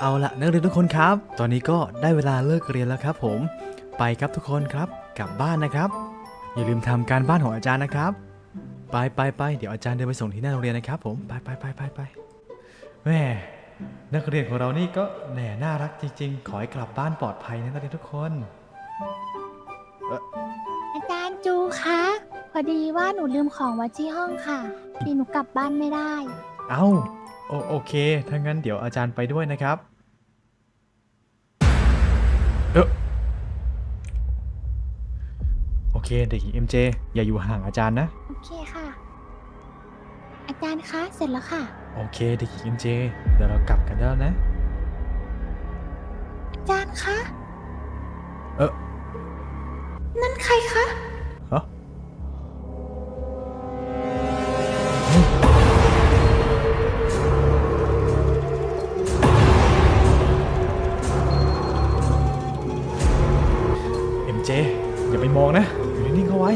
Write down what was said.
เอาละนักเรียนทุกคนครับ ตอนนี้ก็ได้เวลาเลิกเรียนแล้วครับผม ไปครับทุกคนครับ กลับบ้านนะครับ อย่าลืมทำการบ้านของอาจารย์นะครับ ไปไปไปเดี๋ยวอาจารย์เดินไปส่งที่หน้าโรงเรียนนะครับ ผม ไปไปไปไปไปแม่นักเรียนของเรานี่ก็แหน่น่ารักจริง ๆ ขอให้กลับบ้านปลอดภัยนะนักเรียนทุกคน อาจารย์จูคะพอดีว่าหนูลืมของไว้ที่ห้องค่ะดีหนูกลับบ้านไม่ได้ เอ้า โอโอเค ถ้างั้นเดี๋ยวอาจารย์ไปด้วยนะครับ เออโอเคเด็กหญิงเอ็มเจอย่าอยู่ห่างอาจารย์นะ โอเคค่ะ อาจารย์คะเสร็จแล้วค่ะ โอเคเด็กหญิงเอ็มเจเดี๋ยวเรากลับกันแล้วนะ อาจารย์คะ เออ นั่นใครคะฮะ เจ อย่าไปมองนะ อยู่นิ่งๆเข้าไว้